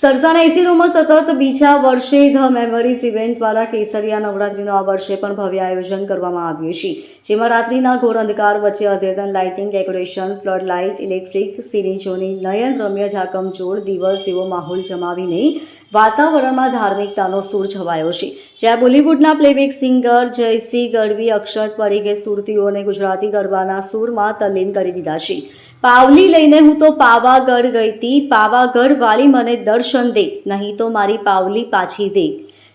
સરસાના એસી રૂમમાં સતત બીજા વર્ષે ધ મેમરીઝ ઇવેન્ટ દ્વારા કેસરિયા નવરાત્રીનું આ વર્ષે પણ ભવ્ય આયોજન કરવામાં આવ્યું છે. જેમાં રાત્રિના ઘોર અંધકાર વચ્ચે અદ્યતન lighting, decoration, flood light, electric સિરીજોની નયન રમ્ય ઝાકમજોડ દિવસ એવો માહોલ જમાવીને વાતાવરણમાં ધાર્મિકતાનો સૂર છવાયો છે. જ્યાં બોલિવૂડના પ્લેબેક સિંગર જયસિંહ ગઢવી, અક્ષત પરીખે સુરતીઓને ગુજરાતી ગરબાના સૂરમાં તલ્લીન કરી દીધા છે. પાવલી લઈને હું તો પાવાગઢ ગઈ તી. પાવાગઢ વાળી મને દર્શન દે, નહીં તો મારી પાવલી પાછી દે.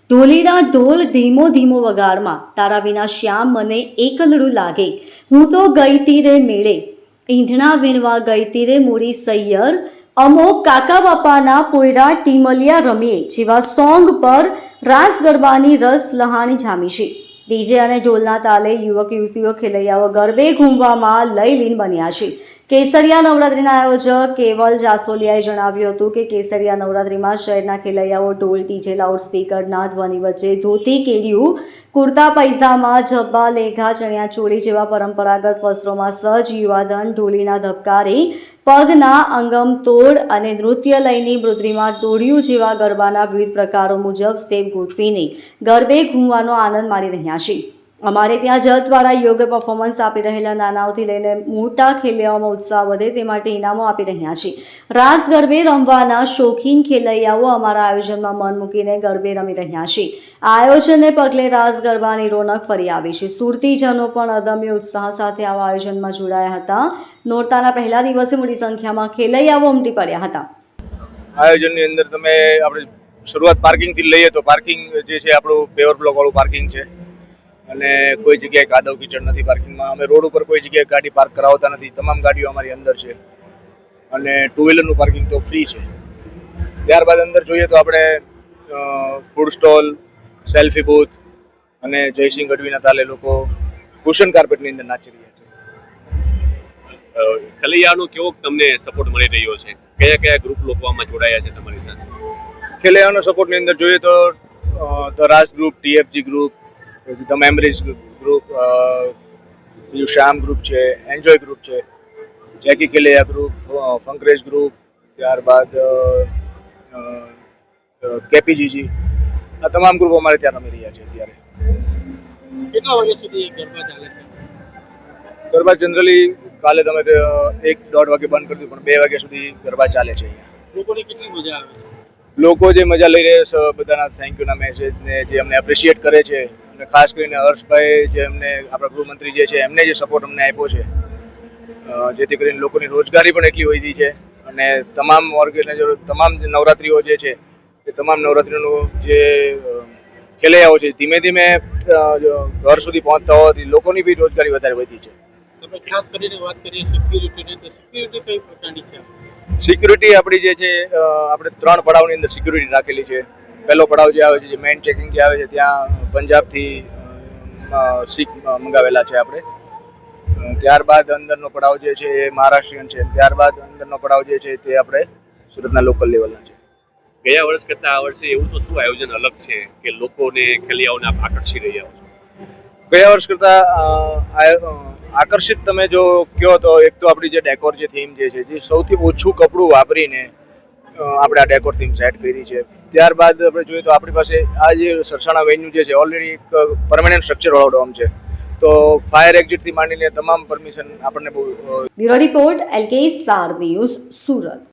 ઢોલીના ઢોલ ધીમો ધીમો વગાડમાં, તારા વિના શ્યામ મને એકલડું લાગે. હું તો ગઈતી રે મેળે, ઈંધણા વીણવા ગઈતી રે મૂડી સૈયર. અમો કાકા બાપાના પોયરા ટીમલિયા રમીએ, જેવા સોંગ પર રાસ ગરબાની રસ લહાણી જામી છે. ડીજે અને ઢોલના તાલે યુવક, યુવતીઓ ખેલૈયાઓ ગરબે ઘૂમવામાં લઈ લીન બન્યા છે. કેસરિયા નવરાત્રિના આયોજક કેવલ જાસોલિયાએ જણાવ્યું હતું કે કેસરિયા નવરાત્રીમાં શહેરના ખેલૈયાઓ ઢોલ ટીજે લાઉડસ્પીકરના ધ્વનિ વચ્ચે ધોતી કેડિયું કુર્તા પૈસામાં જબ્બા લેઘા ચણિયા ચોળી જેવા પરંપરાગત વસ્ત્રોમાં સહજ યુવાધન ઢોલીના ધબકારે પગના અંગમ તોડ અને નૃત્ય લઈને મૃદરીમાં દોડ્યું જેવા ગરબાના વિવિધ પ્રકારો મુજબ સ્ટેપ ગોઠવીને ગરબે ઘૂમવાનો આનંદ માણી રહ્યા છે અમારે ત્યાં જત દ્વારા યોગ્ય પરફોર્મન્સ આપી રહેલા નાનાઓથી લઈને મોટા ખેલૈયાઓમાં ઉત્સાહ વધે તે માટે ઇનામો આપી રહ્યા છે. રાસ ગરબે રમવાના શોખીન ખેલૈયાઓ અમારા આયોજનમાં મન મૂકીને ગરબે રમી રહ્યા છે. આ આયોજનને પગલે રાસ ગરબાની રોનક ફરી આવી છે. સુરતીજનો પણ અદમ્ય ઉત્સાહ સાથે આવા આયોજનમાં જોડાયા હતા. નોરતાના પહેલા દિવસે મોટી સંખ્યામાં ખેલૈયાઓ ઉમટી પડ્યા હતા. આયોજનની અંદર તમે આપણે શરૂઆત પાર્કિંગથી લઈએ તો પાર્કિંગ જે છે આપણું પેવર બ્લોક વાળું પાર્કિંગ છે. અને કોઈ જગ્યાએ કાદવ કીચડ નથી પાર્કિંગમાં. અમે રોડ ઉપર કોઈ જગ્યાએ ગાડી પાર્ક કરાવતા નથી. તમામ ગાડીઓ અમારી અંદર છે. અને ટુ વ્હીલરનું પાર્કિંગ તો ફ્રી છે. ત્યારબાદ અંદર જોઈએ તો આપણે ફૂડ સ્ટોલ સેલ્ફી બૂથ અને જયસિંહ ગઢવીના તાલે લોકો કુશન કાર્પેટની અંદર નાચી રહ્યા છે. ખલૈયાનો કેવો તમને સપોર્ટ મળી રહ્યો છે? કયા કયા ગ્રુપ લોકો આમાં જોડાયા છે તમારી સાથે? ખેલૈયાનો સપોર્ટની અંદર જોઈએ તો ધરાજ Raj group TFG group the memories group બીજું શ્યામ ગ્રુપ છે એન્જોય ગ્રુપ છે જેકી કેલેયા ગ્રુપ ફંકરેજ ગ્રુપ ત્યારબાદ કેપીજીજી આ તમામ ગ્રુપ અમારે ત્યાં રમી રહ્યા છે અત્યારે. કેટલા વાગ્યા સુધી ગરબા ચાલે છે? ગરબા જનરલી કાલે તમે એક દોઢ વાગે બંધ કરી પણ બે વાગ્યા સુધી ગરબા ચાલે છે લોકોને કેટલી મજા આવે લોકો જે મજા લઈ રહ્યા છે બધાના થેન્ક યુના મેસેજ ને જે અમને એપ્રિશિએટ કરે છે ખાસ કરીને હર્ષભાઈ જે એમને આપણા ગૃહમંત્રી જે છે એમને જે સપોર્ટ અમને આપ્યો છે. જેથી કરીને લોકોની રોજગારી પણ એટલી વધી છે અને તમામ ઓર્ગેનાઇઝરો તમામ જે નવરાત્રીઓ જે છે એ તમામ નવરાત્રીનું જે ખેલૈયાઓ છે ધીમે ધીમે ઘર સુધી પહોંચતા હોવાથી લોકોની બી રોજગારી વધારે વધી છે. તમે ખાસ કરીને વાત કરીએ સિક્યુરિટીની તો સિક્યુરિટી કઈ પ્રકારની છે? સિક્યુરિટી આપણી જે છે આપણે ત્રણ પડાવની અંદર સિક્યુરિટી રાખેલી છે. પહેલો પડાવ જે આવે છે જે મેઇન ચેકિંગ જે આવે છે ત્યાં પંજાબથી શીખ મંગાવેલા છે આપણે. ત્યારબાદ અંદરનો પડાવ જે છે એ મહારાષ્ટ્રીયન છે. ત્યારબાદ અંદરનો પડાવ જે છે તે આપણે સુરતના લોકલ લેવલના છે. ગયા વર્ષ કરતાં આ વર્ષે એવું તો શું આયોજન અલગ છે કે લોકોને ખેલિયાઓને આપ આકર્ષી રહ્યા છો? ગયા વર્ષ કરતાં આ- આકર્ષિત તમે જો કહો તો એક તો આપણી જે ડેકોર જે થીમ જે છે જે સૌથી ઓછું કપડું વાપરીને આપણે આ ડેકોર થીમ સેટ કરી છે. ત્યારબાદ આપણે જોઈએ તો આપણી પાસે આ જે સરસાણા વેન્યુ જે છે ઓલરેડી એક પરમાનન્ટ સ્ટ્રક્ચર વાળો ડોમ છે. તો ફાયર એક્ઝિટથી માંડીને તમામ પરમિશન આપણને બહુ report LK star news, Surat.